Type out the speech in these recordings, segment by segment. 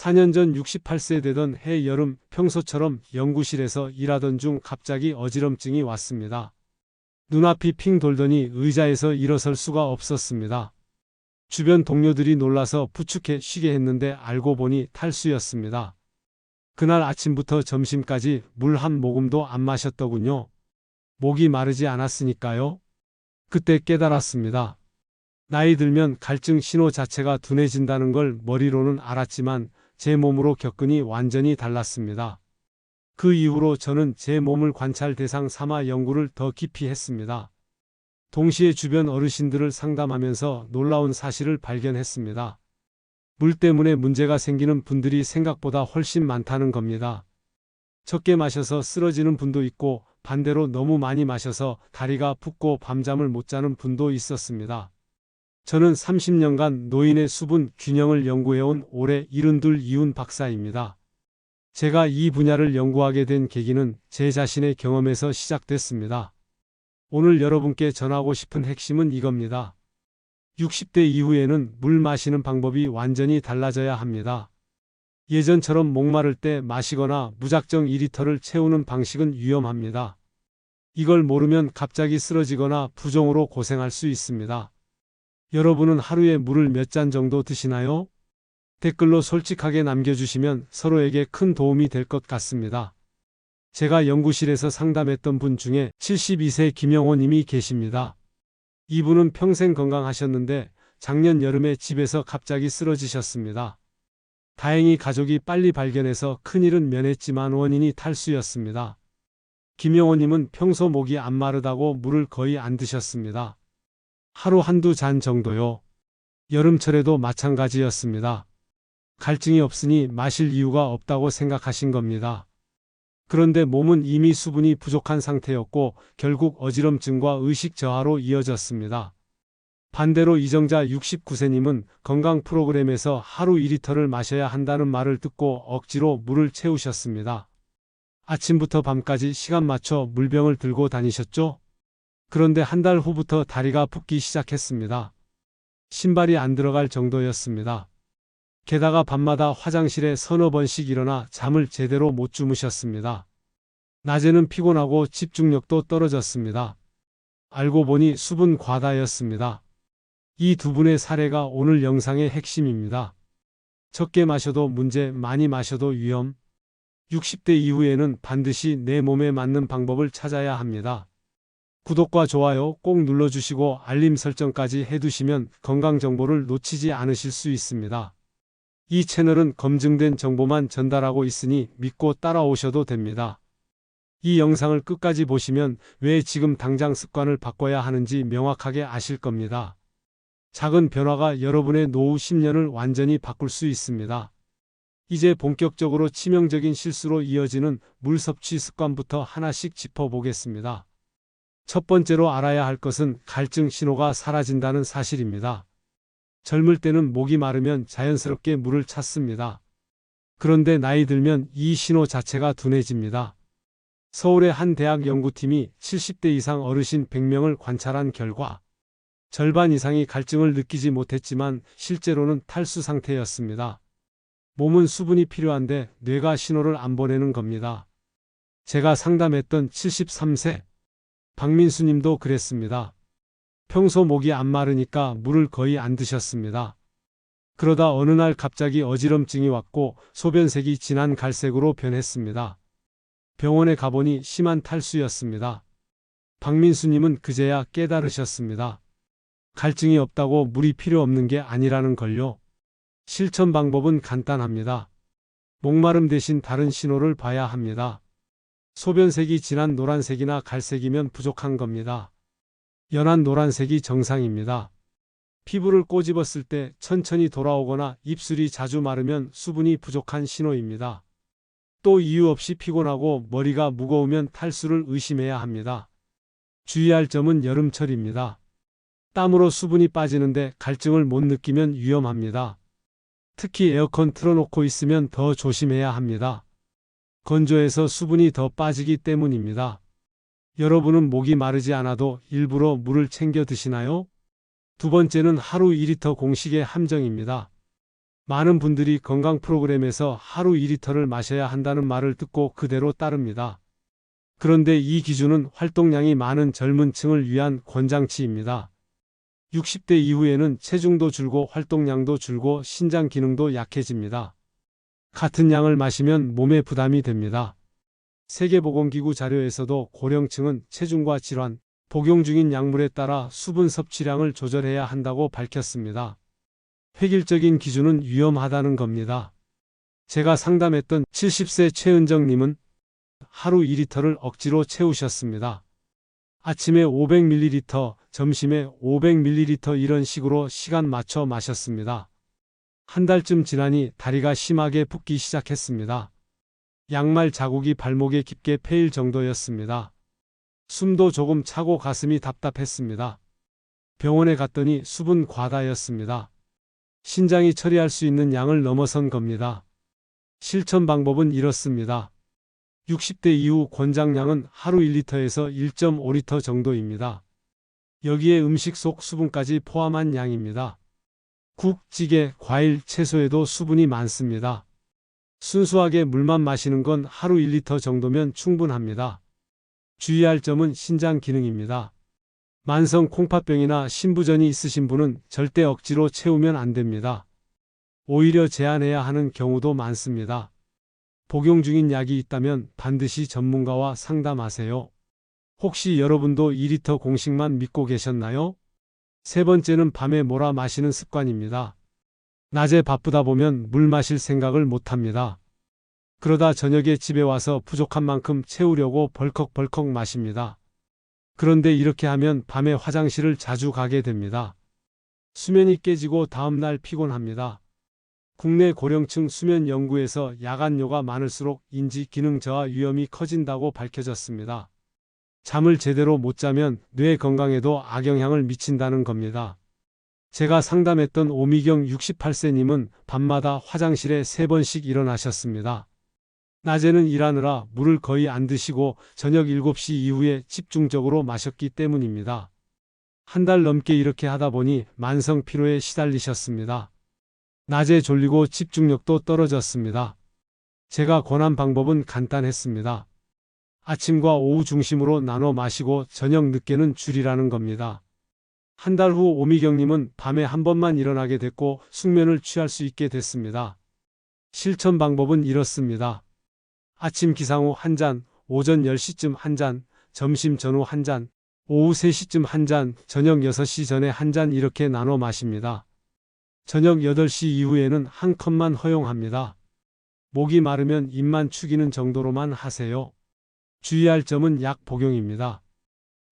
4년 전 68세 되던 해 여름 평소처럼 연구실에서 일하던 중 갑자기 어지럼증이 왔습니다. 눈앞이 핑 돌더니 의자에서 일어설 수가 없었습니다. 주변 동료들이 놀라서 부축해 쉬게 했는데 알고 보니 탈수였습니다. 그날 아침부터 점심까지 물 한 모금도 안 마셨더군요. 목이 마르지 않았으니까요. 그때 깨달았습니다. 나이 들면 갈증 신호 자체가 둔해진다는 걸 머리로는 알았지만 제 몸으로 겪으니 완전히 달랐습니다. 그 이후로 저는 제 몸을 관찰 대상 삼아 연구를 더 깊이 했습니다. 동시에 주변 어르신들을 상담하면서 놀라운 사실을 발견했습니다. 물 때문에 문제가 생기는 분들이 생각보다 훨씬 많다는 겁니다. 적게 마셔서 쓰러지는 분도 있고 반대로 너무 많이 마셔서 다리가 붓고 밤잠을 못 자는 분도 있었습니다. 저는 30년간 노인의 수분 균형을 연구해온 올해 72 이훈 박사입니다. 제가 이 분야를 연구하게 된 계기는 제 자신의 경험에서 시작됐습니다. 오늘 여러분께 전하고 싶은 핵심은 이겁니다. 60대 이후에는 물 마시는 방법이 완전히 달라져야 합니다. 예전처럼 목마를 때 마시거나 무작정 2리터를 채우는 방식은 위험합니다. 이걸 모르면 갑자기 쓰러지거나 부종으로 고생할 수 있습니다. 여러분은 하루에 물을 몇 잔 정도 드시나요? 댓글로 솔직하게 남겨주시면 서로에게 큰 도움이 될 것 같습니다. 제가 연구실에서 상담했던 분 중에 72세 김영호 님이 계십니다. 이분은 평생 건강하셨는데 작년 여름에 집에서 갑자기 쓰러지셨습니다. 다행히 가족이 빨리 발견해서 큰일은 면했지만 원인이 탈수였습니다. 김영호님은 평소 목이 안 마르다고 물을 거의 안 드셨습니다. 하루 한두 잔 정도요. 여름철에도 마찬가지였습니다. 갈증이 없으니 마실 이유가 없다고 생각하신 겁니다. 그런데 몸은 이미 수분이 부족한 상태였고 결국 어지럼증과 의식 저하로 이어졌습니다. 반대로 이정자 69세님은 건강 프로그램에서 하루 2리터를 마셔야 한다는 말을 듣고 억지로 물을 채우셨습니다. 아침부터 밤까지 시간 맞춰 물병을 들고 다니셨죠? 그런데 한 달 후부터 다리가 붓기 시작했습니다. 신발이 안 들어갈 정도였습니다. 게다가 밤마다 화장실에 서너 번씩 일어나 잠을 제대로 못 주무셨습니다. 낮에는 피곤하고 집중력도 떨어졌습니다. 알고 보니 수분 과다였습니다. 이 두 분의 사례가 오늘 영상의 핵심입니다. 적게 마셔도 문제, 많이 마셔도 위험. 60대 이후에는 반드시 내 몸에 맞는 방법을 찾아야 합니다. 구독과 좋아요 꼭 눌러주시고 알림 설정까지 해두시면 건강 정보를 놓치지 않으실 수 있습니다. 이 채널은 검증된 정보만 전달하고 있으니 믿고 따라오셔도 됩니다. 이 영상을 끝까지 보시면 왜 지금 당장 습관을 바꿔야 하는지 명확하게 아실 겁니다. 작은 변화가 여러분의 노후 10년을 완전히 바꿀 수 있습니다. 이제 본격적으로 치명적인 실수로 이어지는 물 섭취 습관부터 하나씩 짚어보겠습니다. 첫 번째로 알아야 할 것은 갈증 신호가 사라진다는 사실입니다. 젊을 때는 목이 마르면 자연스럽게 물을 찾습니다. 그런데 나이 들면 이 신호 자체가 둔해집니다. 서울의 한 대학 연구팀이 70대 이상 어르신 100명을 관찰한 결과 절반 이상이 갈증을 느끼지 못했지만 실제로는 탈수 상태였습니다. 몸은 수분이 필요한데 뇌가 신호를 안 보내는 겁니다. 제가 상담했던 73세 박민수 님도 그랬습니다. 평소 목이 안 마르니까 물을 거의 안 드셨습니다. 그러다 어느 날 갑자기 어지럼증이 왔고 소변색이 진한 갈색으로 변했습니다. 병원에 가보니 심한 탈수였습니다. 박민수님은 그제야 깨달으셨습니다. 갈증이 없다고 물이 필요 없는 게 아니라는 걸요. 실천 방법은 간단합니다. 목마름 대신 다른 신호를 봐야 합니다. 소변색이 진한 노란색이나 갈색이면 부족한 겁니다. 연한 노란색이 정상입니다. 피부를 꼬집었을 때 천천히 돌아오거나 입술이 자주 마르면 수분이 부족한 신호입니다. 또 이유 없이 피곤하고 머리가 무거우면 탈수를 의심해야 합니다. 주의할 점은 여름철입니다. 땀으로 수분이 빠지는데 갈증을 못 느끼면 위험합니다. 특히 에어컨 틀어놓고 있으면 더 조심해야 합니다. 건조해서 수분이 더 빠지기 때문입니다. 여러분은 목이 마르지 않아도 일부러 물을 챙겨 드시나요? 두 번째는 하루 2리터 공식의 함정입니다. 많은 분들이 건강 프로그램에서 하루 2리터를 마셔야 한다는 말을 듣고 그대로 따릅니다. 그런데 이 기준은 활동량이 많은 젊은 층을 위한 권장치입니다. 60대 이후에는 체중도 줄고 활동량도 줄고 신장 기능도 약해집니다. 같은 양을 마시면 몸에 부담이 됩니다. 세계보건기구 자료에서도 고령층은 체중과 질환, 복용 중인 약물에 따라 수분 섭취량을 조절해야 한다고 밝혔습니다. 획일적인 기준은 위험하다는 겁니다. 제가 상담했던 70세 최은정님은 하루 2리터를 억지로 채우셨습니다. 아침에 500ml, 점심에 500ml 이런 식으로 시간 맞춰 마셨습니다. 한 달쯤 지나니 다리가 심하게 붓기 시작했습니다. 양말 자국이 발목에 깊게 패일 정도였습니다. 숨도 조금 차고 가슴이 답답했습니다. 병원에 갔더니 수분 과다였습니다. 신장이 처리할 수 있는 양을 넘어선 겁니다. 실천 방법은 이렇습니다. 60대 이후 권장량은 하루 1리터에서 1.5리터 정도입니다. 여기에 음식 속 수분까지 포함한 양입니다. 국, 찌개, 과일, 채소에도 수분이 많습니다. 순수하게 물만 마시는 건 하루 1리터 정도면 충분합니다. 주의할 점은 신장 기능입니다. 만성 콩팥병이나 신부전이 있으신 분은 절대 억지로 채우면 안 됩니다. 오히려 제한해야 하는 경우도 많습니다. 복용 중인 약이 있다면 반드시 전문가와 상담하세요. 혹시 여러분도 2리터 공식만 믿고 계셨나요? 세 번째는 밤에 몰아 마시는 습관입니다. 낮에 바쁘다 보면 물 마실 생각을 못 합니다. 그러다 저녁에 집에 와서 부족한 만큼 채우려고 벌컥벌컥 마십니다. 그런데 이렇게 하면 밤에 화장실을 자주 가게 됩니다. 수면이 깨지고 다음날 피곤합니다. 국내 고령층 수면 연구에서 야간료가 많을수록 인지 기능 저하 위험이 커진다고 밝혀졌습니다. 잠을 제대로 못 자면 뇌 건강에도 악영향을 미친다는 겁니다. 제가 상담했던 오미경 68세님은 밤마다 화장실에 3번씩 일어나셨습니다. 낮에는 일하느라 물을 거의 안 드시고 저녁 7시 이후에 집중적으로 마셨기 때문입니다. 한 달 넘게 이렇게 하다 보니 만성 피로에 시달리셨습니다. 낮에 졸리고 집중력도 떨어졌습니다. 제가 권한 방법은 간단했습니다. 아침과 오후 중심으로 나눠 마시고 저녁 늦게는 줄이라는 겁니다. 한 달 후 오미경님은 밤에 한 번만 일어나게 됐고 숙면을 취할 수 있게 됐습니다. 실천 방법은 이렇습니다. 아침 기상 후 한 잔, 오전 10시쯤 한 잔, 점심 전후 한 잔, 오후 3시쯤 한 잔, 저녁 6시 전에 한 잔 이렇게 나눠 마십니다. 저녁 8시 이후에는 한 컵만 허용합니다. 목이 마르면 입만 축이는 정도로만 하세요. 주의할 점은 약 복용입니다.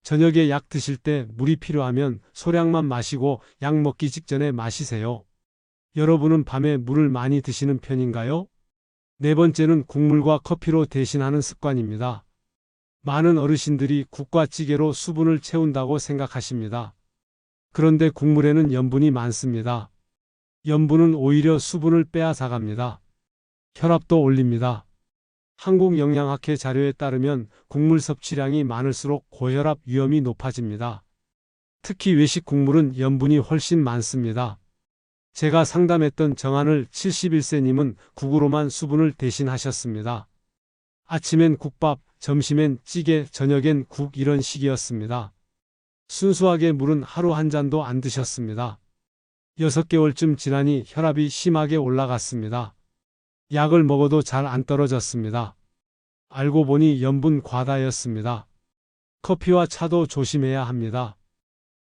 저녁에 약 드실 때 물이 필요하면 소량만 마시고 약 먹기 직전에 마시세요. 여러분은 밤에 물을 많이 드시는 편인가요? 네 번째는 국물과 커피로 대신하는 습관입니다. 많은 어르신들이 국과 찌개로 수분을 채운다고 생각하십니다. 그런데 국물에는 염분이 많습니다. 염분은 오히려 수분을 빼앗아갑니다. 혈압도 올립니다. 한국영양학회 자료에 따르면 국물 섭취량이 많을수록 고혈압 위험이 높아집니다. 특히 외식 국물은 염분이 훨씬 많습니다. 제가 상담했던 정한을 71세님은 국으로만 수분을 대신하셨습니다. 아침엔 국밥, 점심엔 찌개, 저녁엔 국 이런 식이었습니다. 순수하게 물은 하루 한 잔도 안 드셨습니다. 6개월쯤 지나니 혈압이 심하게 올라갔습니다. 약을 먹어도 잘 안 떨어졌습니다. 알고 보니 염분 과다였습니다. 커피와 차도 조심해야 합니다.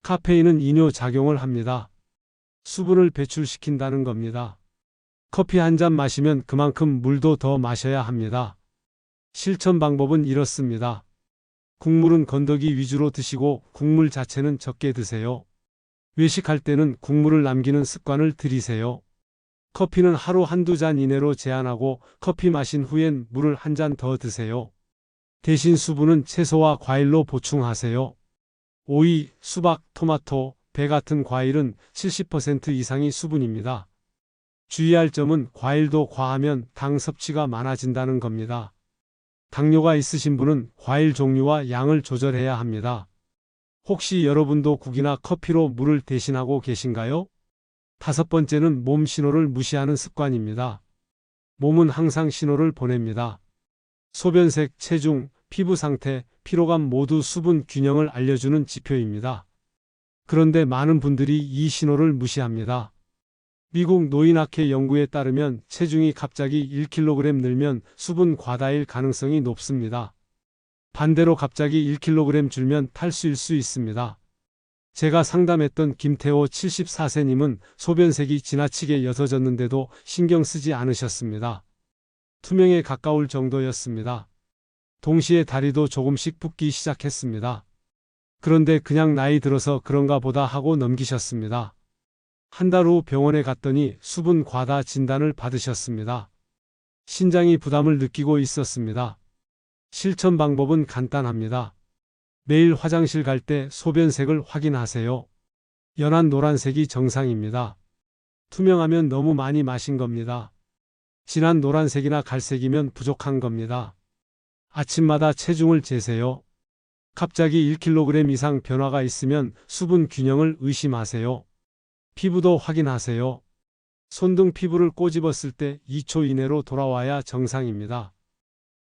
카페인은 이뇨 작용을 합니다. 수분을 배출시킨다는 겁니다. 커피 한 잔 마시면 그만큼 물도 더 마셔야 합니다. 실천 방법은 이렇습니다. 국물은 건더기 위주로 드시고 국물 자체는 적게 드세요. 외식할 때는 국물을 남기는 습관을 들이세요. 커피는 하루 한두 잔 이내로 제한하고 커피 마신 후엔 물을 한 잔 더 드세요. 대신 수분은 채소와 과일로 보충하세요. 오이, 수박, 토마토, 배 같은 과일은 70% 이상이 수분입니다. 주의할 점은 과일도 과하면 당 섭취가 많아진다는 겁니다. 당뇨가 있으신 분은 과일 종류와 양을 조절해야 합니다. 혹시 여러분도 국이나 커피로 물을 대신하고 계신가요? 다섯 번째는 몸 신호를 무시하는 습관입니다. 몸은 항상 신호를 보냅니다. 소변색, 체중, 피부 상태, 피로감 모두 수분 균형을 알려주는 지표입니다. 그런데 많은 분들이 이 신호를 무시합니다. 미국 노인학회 연구에 따르면 체중이 갑자기 1kg 늘면 수분 과다일 가능성이 높습니다. 반대로 갑자기 1kg 줄면 탈수일 수 있습니다. 제가 상담했던 김태호 74세님은 소변색이 지나치게 옅어졌는데도 신경 쓰지 않으셨습니다. 투명에 가까울 정도였습니다. 동시에 다리도 조금씩 붓기 시작했습니다. 그런데 그냥 나이 들어서 그런가 보다 하고 넘기셨습니다. 한 달 후 병원에 갔더니 수분 과다 진단을 받으셨습니다. 신장이 부담을 느끼고 있었습니다. 실천 방법은 간단합니다. 매일 화장실 갈 때 소변색을 확인하세요. 연한 노란색이 정상입니다. 투명하면 너무 많이 마신 겁니다. 진한 노란색이나 갈색이면 부족한 겁니다. 아침마다 체중을 재세요. 갑자기 1kg 이상 변화가 있으면 수분 균형을 의심하세요. 피부도 확인하세요. 손등 피부를 꼬집었을 때 2초 이내로 돌아와야 정상입니다.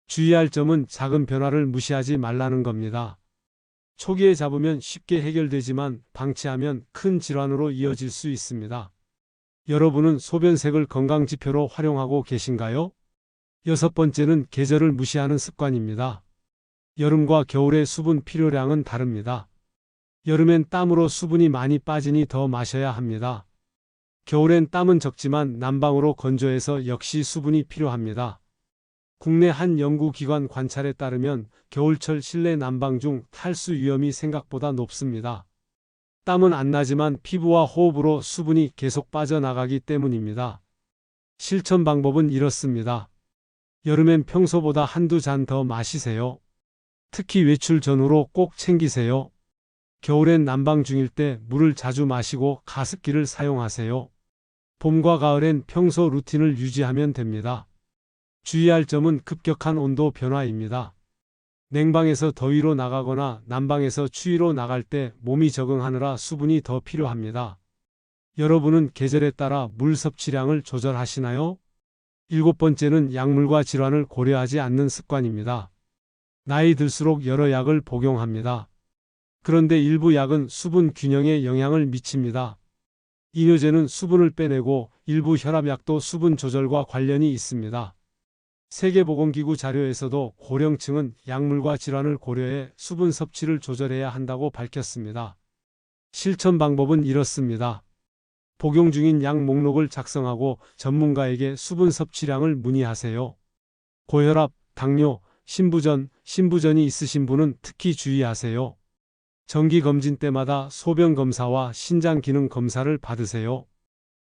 주의할 점은 작은 변화를 무시하지 말라는 겁니다. 초기에 잡으면 쉽게 해결되지만 방치하면 큰 질환으로 이어질 수 있습니다. 여러분은 소변색을 건강지표로 활용하고 계신가요? 여섯 번째는 계절을 무시하는 습관입니다. 여름과 겨울의 수분 필요량은 다릅니다. 여름엔 땀으로 수분이 많이 빠지니 더 마셔야 합니다. 겨울엔 땀은 적지만 난방으로 건조해서 역시 수분이 필요합니다. 국내 한 연구기관 관찰에 따르면 겨울철 실내 난방 중 탈수 위험이 생각보다 높습니다. 땀은 안 나지만 피부와 호흡으로 수분이 계속 빠져나가기 때문입니다. 실천 방법은 이렇습니다. 여름엔 평소보다 한두 잔 더 마시세요. 특히 외출 전후로 꼭 챙기세요. 겨울엔 난방 중일 때 물을 자주 마시고 가습기를 사용하세요. 봄과 가을엔 평소 루틴을 유지하면 됩니다. 주의할 점은 급격한 온도 변화입니다. 냉방에서 더위로 나가거나 난방에서 추위로 나갈 때 몸이 적응하느라 수분이 더 필요합니다. 여러분은 계절에 따라 물 섭취량을 조절하시나요? 일곱 번째는 약물과 질환을 고려하지 않는 습관입니다. 나이 들수록 여러 약을 복용합니다. 그런데 일부 약은 수분 균형에 영향을 미칩니다. 이뇨제는 수분을 빼내고 일부 혈압약도 수분 조절과 관련이 있습니다. 세계보건기구 자료에서도 고령층은 약물과 질환을 고려해 수분 섭취를 조절해야 한다고 밝혔습니다. 실천 방법은 이렇습니다. 복용 중인 약 목록을 작성하고 전문가에게 수분 섭취량을 문의하세요. 고혈압, 당뇨, 신부전, 신부전이 있으신 분은 특히 주의하세요. 정기 검진 때마다 소변 검사와 신장 기능 검사를 받으세요.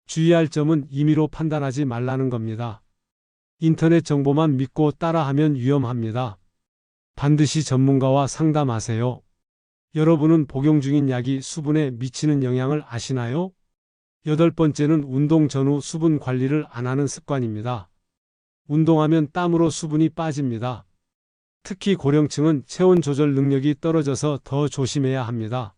주의할 점은 임의로 판단하지 말라는 겁니다. 인터넷 정보만 믿고 따라하면 위험합니다. 반드시 전문가와 상담하세요. 여러분은 복용 중인 약이 수분에 미치는 영향을 아시나요? 여덟 번째는 운동 전후 수분 관리를 안 하는 습관입니다. 운동하면 땀으로 수분이 빠집니다. 특히 고령층은 체온 조절 능력이 떨어져서 더 조심해야 합니다.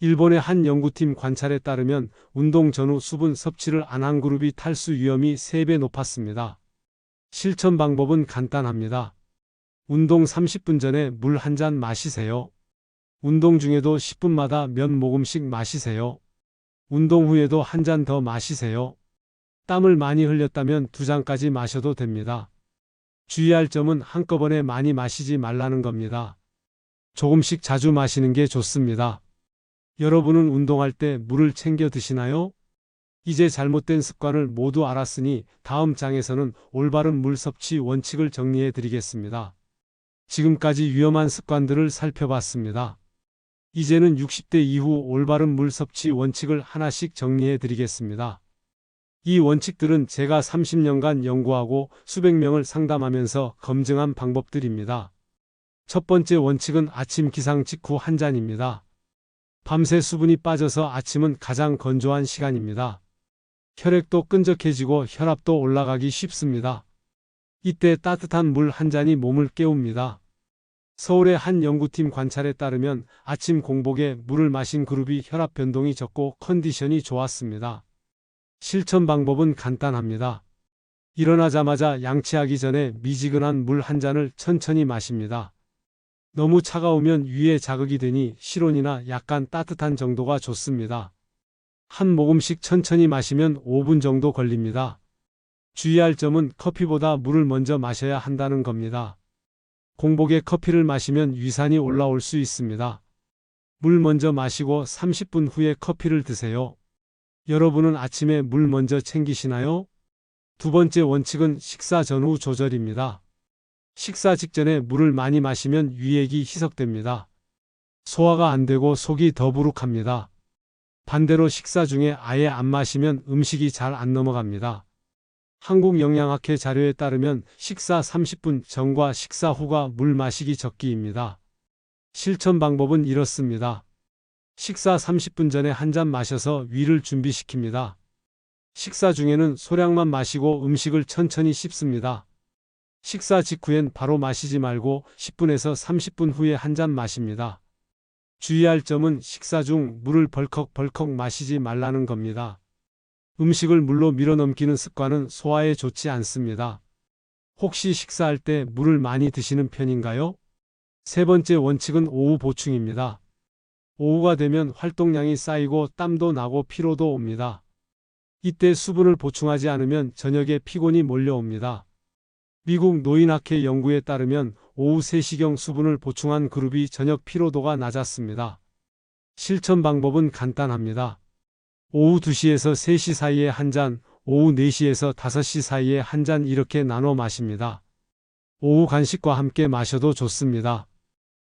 일본의 한 연구팀 관찰에 따르면 운동 전후 수분 섭취를 안 한 그룹이 탈수 위험이 3배 높았습니다. 실천 방법은 간단합니다. 운동 30분 전에 물 한 잔 마시세요. 운동 중에도 10분마다 몇 모금씩 마시세요. 운동 후에도 한 잔 더 마시세요. 땀을 많이 흘렸다면 두 잔까지 마셔도 됩니다. 주의할 점은 한꺼번에 많이 마시지 말라는 겁니다. 조금씩 자주 마시는 게 좋습니다. 여러분은 운동할 때 물을 챙겨 드시나요? 이제 잘못된 습관을 모두 알았으니 다음 장에서는 올바른 물 섭취 원칙을 정리해 드리겠습니다. 지금까지 위험한 습관들을 살펴봤습니다. 이제는 60대 이후 올바른 물 섭취 원칙을 하나씩 정리해 드리겠습니다. 이 원칙들은 제가 30년간 연구하고 수백 명을 상담하면서 검증한 방법들입니다. 첫 번째 원칙은 아침 기상 직후 한 잔입니다. 밤새 수분이 빠져서 아침은 가장 건조한 시간입니다. 혈액도 끈적해지고 혈압도 올라가기 쉽습니다. 이때 따뜻한 물 한 잔이 몸을 깨웁니다. 서울의 한 연구팀 관찰에 따르면 아침 공복에 물을 마신 그룹이 혈압 변동이 적고 컨디션이 좋았습니다. 실천 방법은 간단합니다. 일어나자마자 양치하기 전에 미지근한 물 한 잔을 천천히 마십니다. 너무 차가우면 위에 자극이 되니 실온이나 약간 따뜻한 정도가 좋습니다. 한 모금씩 천천히 마시면 5분 정도 걸립니다. 주의할 점은 커피보다 물을 먼저 마셔야 한다는 겁니다. 공복에 커피를 마시면 위산이 올라올 수 있습니다. 물 먼저 마시고 30분 후에 커피를 드세요. 여러분은 아침에 물 먼저 챙기시나요? 두 번째 원칙은 식사 전후 조절입니다. 식사 직전에 물을 많이 마시면 위액이 희석됩니다. 소화가 안 되고 속이 더부룩합니다. 반대로 식사 중에 아예 안 마시면 음식이 잘 안 넘어갑니다. 한국영양학회 자료에 따르면 식사 30분 전과 식사 후가 물 마시기 적기입니다. 실천 방법은 이렇습니다. 식사 30분 전에 한 잔 마셔서 위를 준비시킵니다. 식사 중에는 소량만 마시고 음식을 천천히 씹습니다. 식사 직후엔 바로 마시지 말고 10분에서 30분 후에 한 잔 마십니다. 주의할 점은 식사 중 물을 벌컥벌컥 마시지 말라는 겁니다. 음식을 물로 밀어넘기는 습관은 소화에 좋지 않습니다. 혹시 식사할 때 물을 많이 드시는 편인가요? 세 번째 원칙은 오후 보충입니다. 오후가 되면 활동량이 쌓이고 땀도 나고 피로도 옵니다. 이때 수분을 보충하지 않으면 저녁에 피곤이 몰려옵니다. 미국 노인학회 연구에 따르면 오후 3시경 수분을 보충한 그룹이 저녁 피로도가 낮았습니다. 실천 방법은 간단합니다. 오후 2시에서 3시 사이에 한 잔, 오후 4시에서 5시 사이에 한 잔 이렇게 나눠 마십니다. 오후 간식과 함께 마셔도 좋습니다.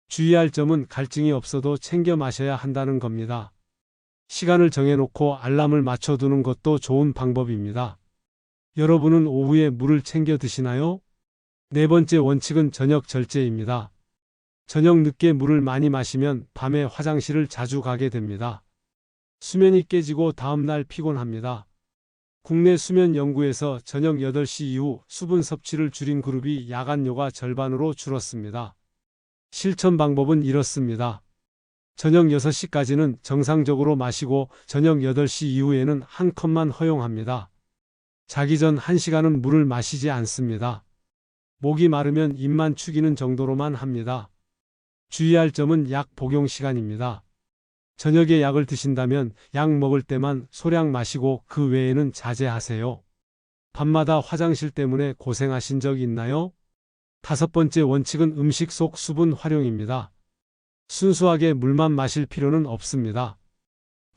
주의할 점은 갈증이 없어도 챙겨 마셔야 한다는 겁니다. 시간을 정해놓고 알람을 맞춰두는 것도 좋은 방법입니다. 여러분은 오후에 물을 챙겨 드시나요? 네 번째 원칙은 저녁 절제입니다. 저녁 늦게 물을 많이 마시면 밤에 화장실을 자주 가게 됩니다. 수면이 깨지고 다음날 피곤합니다. 국내 수면 연구에서 저녁 8시 이후 수분 섭취를 줄인 그룹이 야간요가 절반으로 줄었습니다. 실천 방법은 이렇습니다. 저녁 6시까지는 정상적으로 마시고 저녁 8시 이후에는 한 컵만 허용합니다. 자기 전 1시간은 물을 마시지 않습니다. 목이 마르면 입만 축이는 정도로만 합니다. 주의할 점은 약 복용 시간입니다. 저녁에 약을 드신다면 약 먹을 때만 소량 마시고 그 외에는 자제하세요. 밤마다 화장실 때문에 고생하신 적 있나요? 다섯 번째 원칙은 음식 속 수분 활용입니다. 순수하게 물만 마실 필요는 없습니다.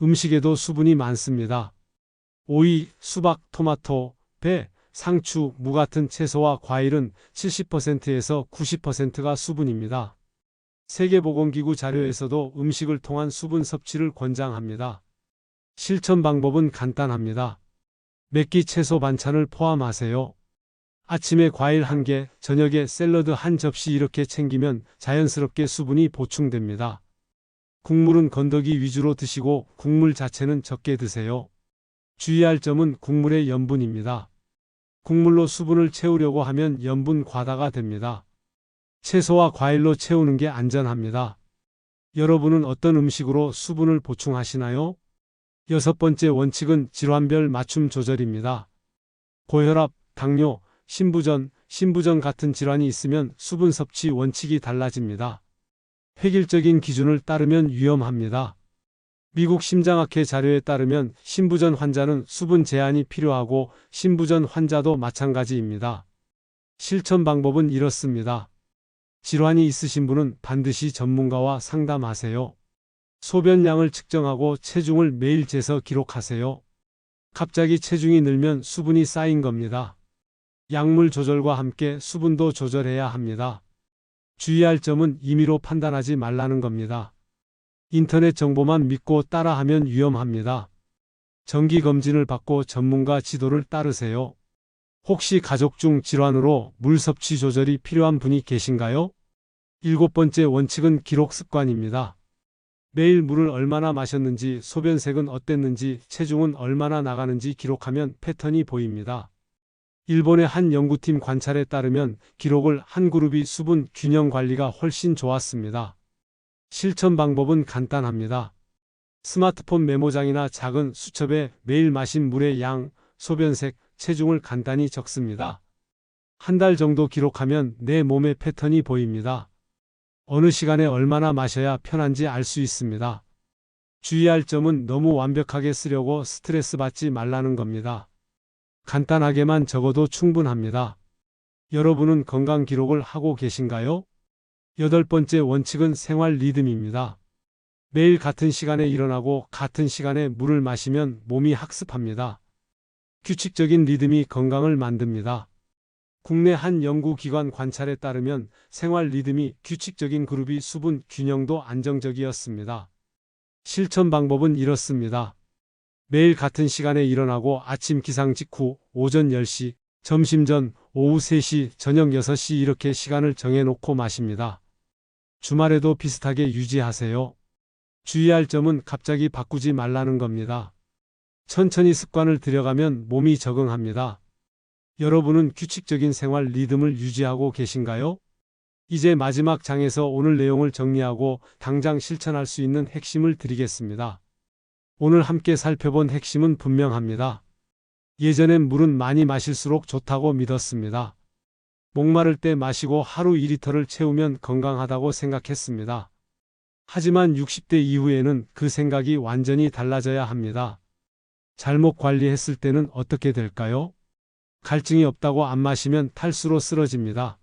음식에도 수분이 많습니다. 오이, 수박, 토마토, 배, 상추, 무 같은 채소와 과일은 70%에서 90%가 수분입니다. 세계보건기구 자료에서도 음식을 통한 수분 섭취를 권장합니다. 실천 방법은 간단합니다. 맵기 채소 반찬을 포함하세요. 아침에 과일 한 개, 저녁에 샐러드 한 접시 이렇게 챙기면 자연스럽게 수분이 보충됩니다. 국물은 건더기 위주로 드시고 국물 자체는 적게 드세요. 주의할 점은 국물의 염분입니다. 국물로 수분을 채우려고 하면 염분 과다가 됩니다. 채소와 과일로 채우는 게 안전합니다. 여러분은 어떤 음식으로 수분을 보충하시나요? 여섯 번째 원칙은 질환별 맞춤 조절입니다. 고혈압, 당뇨, 신부전, 신부전 같은 질환이 있으면 수분 섭취 원칙이 달라집니다. 획일적인 기준을 따르면 위험합니다. 미국 심장학회 자료에 따르면 신부전 환자는 수분 제한이 필요하고 신부전 환자도 마찬가지입니다. 실천 방법은 이렇습니다. 질환이 있으신 분은 반드시 전문가와 상담하세요. 소변량을 측정하고 체중을 매일 재서 기록하세요. 갑자기 체중이 늘면 수분이 쌓인 겁니다. 약물 조절과 함께 수분도 조절해야 합니다. 주의할 점은 임의로 판단하지 말라는 겁니다. 인터넷 정보만 믿고 따라하면 위험합니다. 정기 검진을 받고 전문가 지도를 따르세요. 혹시 가족 중 질환으로 물 섭취 조절이 필요한 분이 계신가요? 일곱 번째 원칙은 기록 습관입니다. 매일 물을 얼마나 마셨는지, 소변색은 어땠는지, 체중은 얼마나 나가는지 기록하면 패턴이 보입니다. 일본의 한 연구팀 관찰에 따르면 기록을 한 그룹이 수분 균형 관리가 훨씬 좋았습니다. 실천 방법은 간단합니다. 스마트폰 메모장이나 작은 수첩에 매일 마신 물의 양, 소변색, 체중을 간단히 적습니다. 한 달 정도 기록하면 내 몸의 패턴이 보입니다. 어느 시간에 얼마나 마셔야 편한지 알 수 있습니다. 주의할 점은 너무 완벽하게 쓰려고 스트레스 받지 말라는 겁니다. 간단하게만 적어도 충분합니다. 여러분은 건강 기록을 하고 계신가요? 여덟 번째 원칙은 생활 리듬입니다. 매일 같은 시간에 일어나고 같은 시간에 물을 마시면 몸이 학습합니다. 규칙적인 리듬이 건강을 만듭니다. 국내 한 연구기관 관찰에 따르면 생활 리듬이 규칙적인 그룹이 수분 균형도 안정적이었습니다. 실천 방법은 이렇습니다. 매일 같은 시간에 일어나고 아침 기상 직후 오전 10시, 점심 전 오후 3시, 저녁 6시 이렇게 시간을 정해놓고 마십니다. 주말에도 비슷하게 유지하세요. 주의할 점은 갑자기 바꾸지 말라는 겁니다. 천천히 습관을 들여가면 몸이 적응합니다. 여러분은 규칙적인 생활 리듬을 유지하고 계신가요? 이제 마지막 장에서 오늘 내용을 정리하고 당장 실천할 수 있는 핵심을 드리겠습니다. 오늘 함께 살펴본 핵심은 분명합니다. 예전엔 물은 많이 마실수록 좋다고 믿었습니다. 목마를 때 마시고 하루 2리터를 채우면 건강하다고 생각했습니다. 하지만 60대 이후에는 그 생각이 완전히 달라져야 합니다. 잘못 관리했을 때는 어떻게 될까요? 갈증이 없다고 안 마시면 탈수로 쓰러집니다.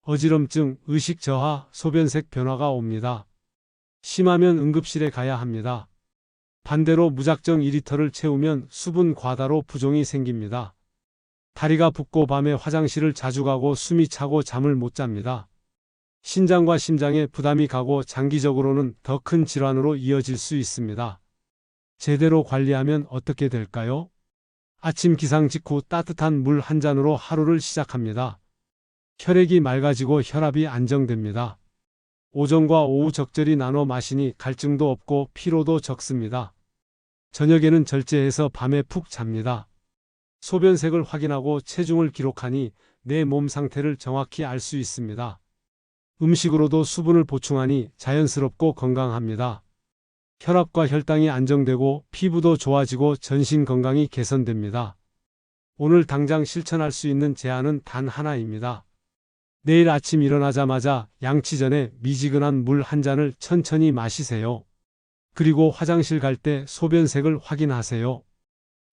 어지럼증, 의식 저하, 소변색 변화가 옵니다. 심하면 응급실에 가야 합니다. 반대로 무작정 2리터를 채우면 수분 과다로 부종이 생깁니다. 다리가 붓고 밤에 화장실을 자주 가고 숨이 차고 잠을 못 잡니다. 신장과 심장에 부담이 가고 장기적으로는 더 큰 질환으로 이어질 수 있습니다. 제대로 관리하면 어떻게 될까요? 아침 기상 직후 따뜻한 물 한 잔으로 하루를 시작합니다. 혈액이 맑아지고 혈압이 안정됩니다. 오전과 오후 적절히 나눠 마시니 갈증도 없고 피로도 적습니다. 저녁에는 절제해서 밤에 푹 잡니다. 소변색을 확인하고 체중을 기록하니 내 몸 상태를 정확히 알 수 있습니다. 음식으로도 수분을 보충하니 자연스럽고 건강합니다. 혈압과 혈당이 안정되고 피부도 좋아지고 전신 건강이 개선됩니다. 오늘 당장 실천할 수 있는 제안은 단 하나입니다. 내일 아침 일어나자마자 양치 전에 미지근한 물 한 잔을 천천히 마시세요. 그리고 화장실 갈 때 소변색을 확인하세요.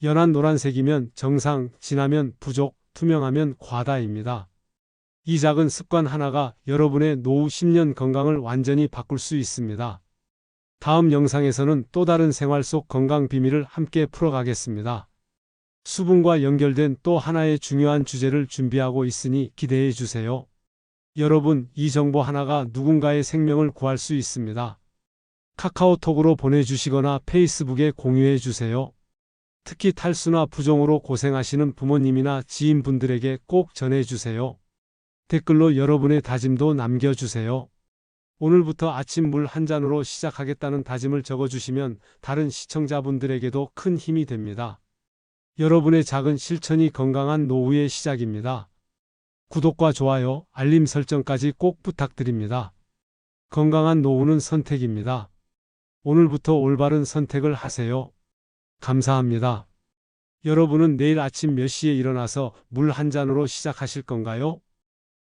연한 노란색이면 정상, 진하면 부족, 투명하면 과다입니다. 이 작은 습관 하나가 여러분의 노후 10년 건강을 완전히 바꿀 수 있습니다. 다음 영상에서는 또 다른 생활 속 건강 비밀을 함께 풀어가겠습니다. 수분과 연결된 또 하나의 중요한 주제를 준비하고 있으니 기대해 주세요. 여러분, 이 정보 하나가 누군가의 생명을 구할 수 있습니다. 카카오톡으로 보내주시거나 페이스북에 공유해 주세요. 특히 탈수나 부종으로 고생하시는 부모님이나 지인분들에게 꼭 전해주세요. 댓글로 여러분의 다짐도 남겨주세요. 오늘부터 아침 물 한 잔으로 시작하겠다는 다짐을 적어주시면 다른 시청자분들에게도 큰 힘이 됩니다. 여러분의 작은 실천이 건강한 노후의 시작입니다. 구독과 좋아요, 알림 설정까지 꼭 부탁드립니다. 건강한 노후는 선택입니다. 오늘부터 올바른 선택을 하세요. 감사합니다. 여러분은 내일 아침 몇 시에 일어나서 물 한 잔으로 시작하실 건가요?